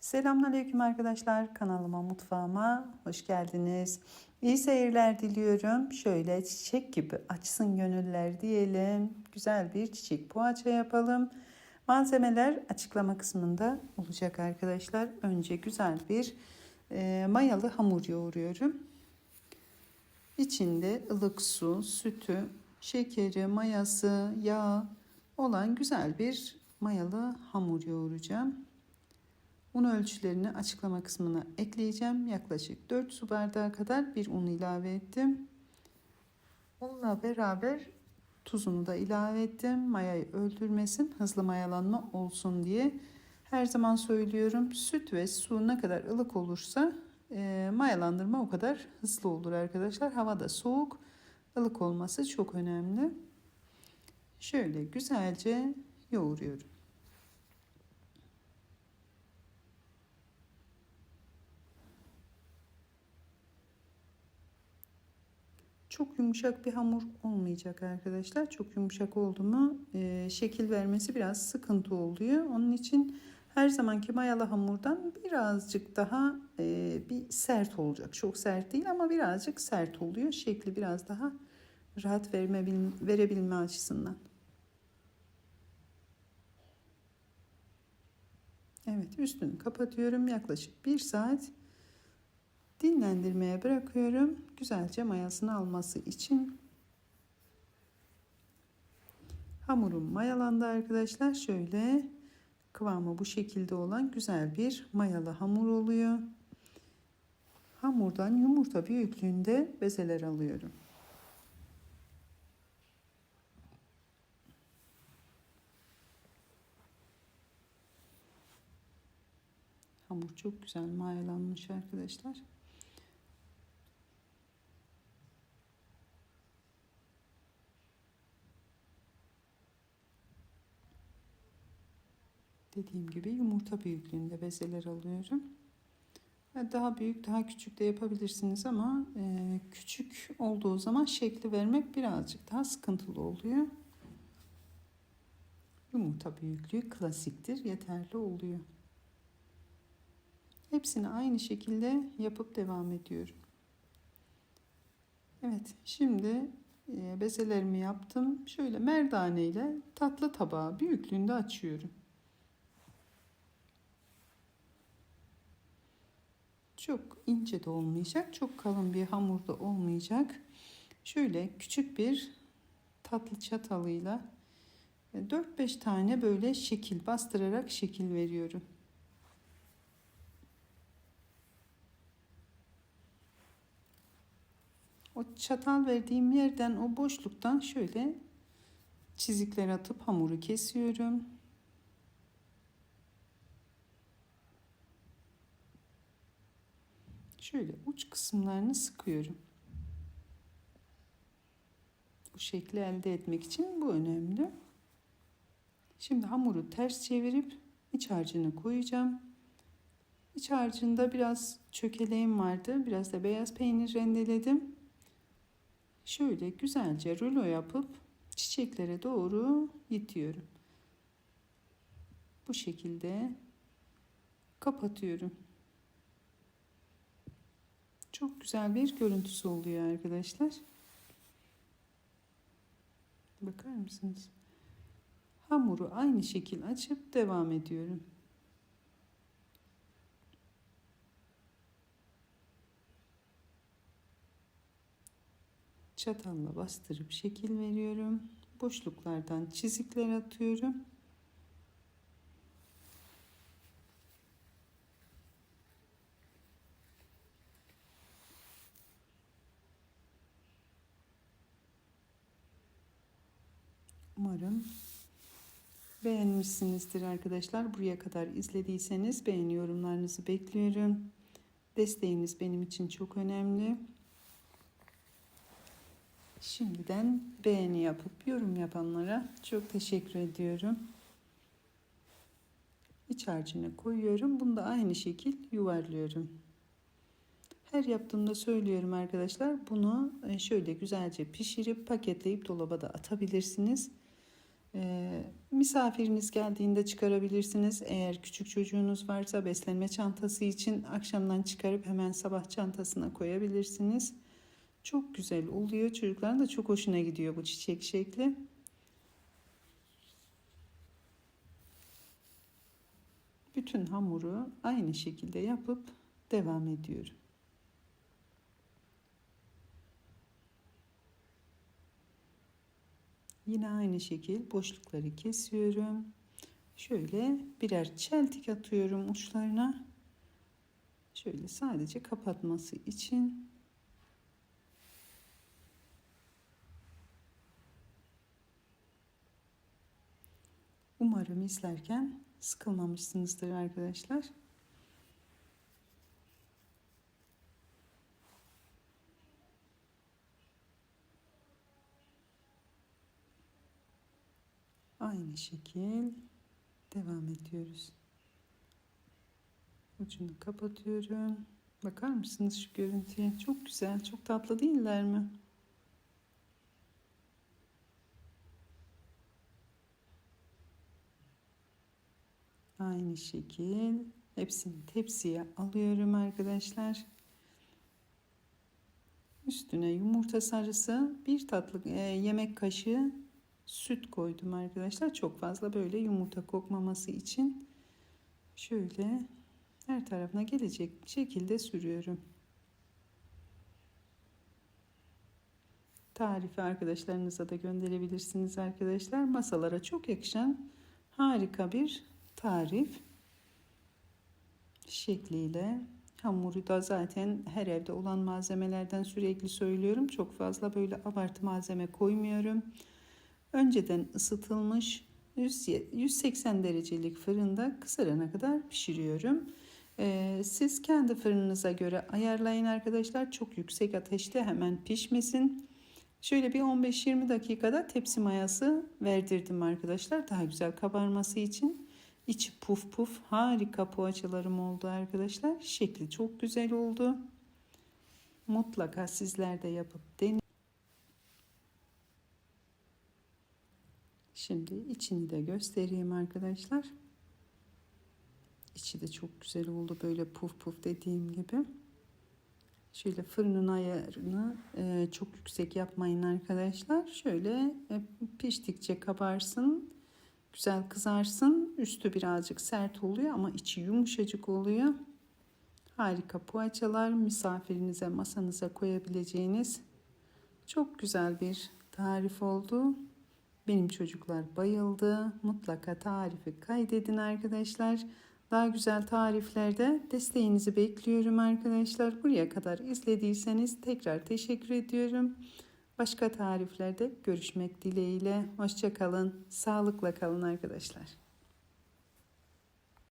Selamünaleyküm arkadaşlar. Kanalıma, mutfağıma hoş geldiniz. İyi seyirler diliyorum. Şöyle çiçek gibi açsın gönüller diyelim. Güzel bir çiçek poğaça yapalım. Malzemeler açıklama kısmında olacak arkadaşlar. Önce güzel bir e, mayalı hamur yoğuruyorum. İçinde ılık su, sütü, şekeri, mayası, yağ olan güzel bir mayalı hamur yoğuracağım. Un ölçülerini açıklama kısmına ekleyeceğim. Yaklaşık 4 su bardağı kadar bir un ilave ettim. Unla beraber tuzunu da ilave ettim. Mayayı öldürmesin, hızlı mayalanma olsun diye. Her zaman söylüyorum süt ve su ne kadar ılık olursa e, mayalandırma o kadar hızlı olur arkadaşlar. Hava da soğuk, ılık olması çok önemli. Şöyle güzelce yoğuruyorum. Çok yumuşak bir hamur olmayacak arkadaşlar. Çok yumuşak oldu mu e, şekil vermesi biraz sıkıntı oluyor. Onun için her zamanki mayalı hamurdan birazcık daha e, bir sert olacak. Çok sert değil ama birazcık sert oluyor. Şekli biraz daha rahat verme, verebilme açısından. Evet üstünü kapatıyorum. Yaklaşık bir saat dinlendirmeye bırakıyorum. Güzelce mayasını alması için. Hamurum mayalandı arkadaşlar. Şöyle kıvamı bu şekilde olan güzel bir mayalı hamur oluyor. Hamurdan yumurta büyüklüğünde bezeler alıyorum. Hamur çok güzel mayalanmış arkadaşlar. Dediğim gibi yumurta büyüklüğünde bezeler alıyorum. Daha büyük, daha küçük de yapabilirsiniz ama e, küçük olduğu zaman şekli vermek birazcık daha sıkıntılı oluyor. Yumurta büyüklüğü klasiktir, yeterli oluyor. Hepsini aynı şekilde yapıp devam ediyorum. Evet, şimdi e, bezelerimi yaptım. Şöyle merdane ile tatlı tabağı büyüklüğünde açıyorum. Çok ince de olmayacak, çok kalın bir hamur da olmayacak. Şöyle küçük bir tatlı çatalıyla 4-5 tane böyle şekil bastırarak şekil veriyorum. O çatal verdiğim yerden o boşluktan şöyle çizikler atıp hamuru kesiyorum. Şöyle uç kısımlarını sıkıyorum. Bu şekli elde etmek için bu önemli. Şimdi hamuru ters çevirip iç harcını koyacağım. İç harcında biraz çökeleğim vardı. Biraz da beyaz peynir rendeledim. Şöyle güzelce rulo yapıp çiçeklere doğru itiyorum. Bu şekilde kapatıyorum. Çok güzel bir görüntüsü oluyor arkadaşlar. Bakar mısınız? Hamuru aynı şekil açıp devam ediyorum. Çatalla bastırıp şekil veriyorum. Boşluklardan çizikler atıyorum. Umarım beğenmişsinizdir arkadaşlar. Buraya kadar izlediyseniz beğeni yorumlarınızı bekliyorum. Desteğiniz benim için çok önemli. Şimdiden beğeni yapıp yorum yapanlara çok teşekkür ediyorum. İç harcını koyuyorum. Bunu da aynı şekil yuvarlıyorum. Her yaptığımda söylüyorum arkadaşlar. Bunu şöyle güzelce pişirip paketleyip dolaba da atabilirsiniz. Ee, misafiriniz geldiğinde çıkarabilirsiniz. Eğer küçük çocuğunuz varsa beslenme çantası için akşamdan çıkarıp hemen sabah çantasına koyabilirsiniz. Çok güzel oluyor. Çocukların da çok hoşuna gidiyor bu çiçek şekli. Bütün hamuru aynı şekilde yapıp devam ediyorum. Yine aynı şekil boşlukları kesiyorum. Şöyle birer çeltik atıyorum uçlarına. Şöyle sadece kapatması için. Umarım izlerken sıkılmamışsınızdır arkadaşlar. Aynı şekil devam ediyoruz. Ucunu kapatıyorum. Bakar mısınız şu görüntüye? Çok güzel, çok tatlı değiller mi? Aynı şekil hepsini tepsiye alıyorum arkadaşlar. Üstüne yumurta sarısı, bir tatlı e, yemek kaşığı süt koydum arkadaşlar. Çok fazla böyle yumurta kokmaması için şöyle her tarafına gelecek şekilde sürüyorum. Tarifi arkadaşlarınıza da gönderebilirsiniz arkadaşlar. Masalara çok yakışan harika bir tarif şekliyle hamuru da zaten her evde olan malzemelerden sürekli söylüyorum. Çok fazla böyle abartı malzeme koymuyorum. Önceden ısıtılmış 180 derecelik fırında kızarana kadar pişiriyorum. Ee, siz kendi fırınınıza göre ayarlayın arkadaşlar. Çok yüksek ateşte hemen pişmesin. Şöyle bir 15-20 dakikada tepsi mayası verdirdim arkadaşlar. Daha güzel kabarması için. İçi puf puf harika poğaçalarım oldu arkadaşlar. Şekli çok güzel oldu. Mutlaka sizler de yapıp deneyin. Şimdi içini de göstereyim arkadaşlar. İçi de çok güzel oldu böyle puf puf dediğim gibi. Şöyle fırının ayarını e, çok yüksek yapmayın arkadaşlar. Şöyle e, piştikçe kabarsın. Güzel kızarsın. Üstü birazcık sert oluyor ama içi yumuşacık oluyor. Harika poğaçalar misafirinize masanıza koyabileceğiniz çok güzel bir tarif oldu. Benim çocuklar bayıldı. Mutlaka tarifi kaydedin arkadaşlar. Daha güzel tariflerde desteğinizi bekliyorum arkadaşlar. Buraya kadar izlediyseniz tekrar teşekkür ediyorum. Başka tariflerde görüşmek dileğiyle. Hoşçakalın. Sağlıkla kalın arkadaşlar.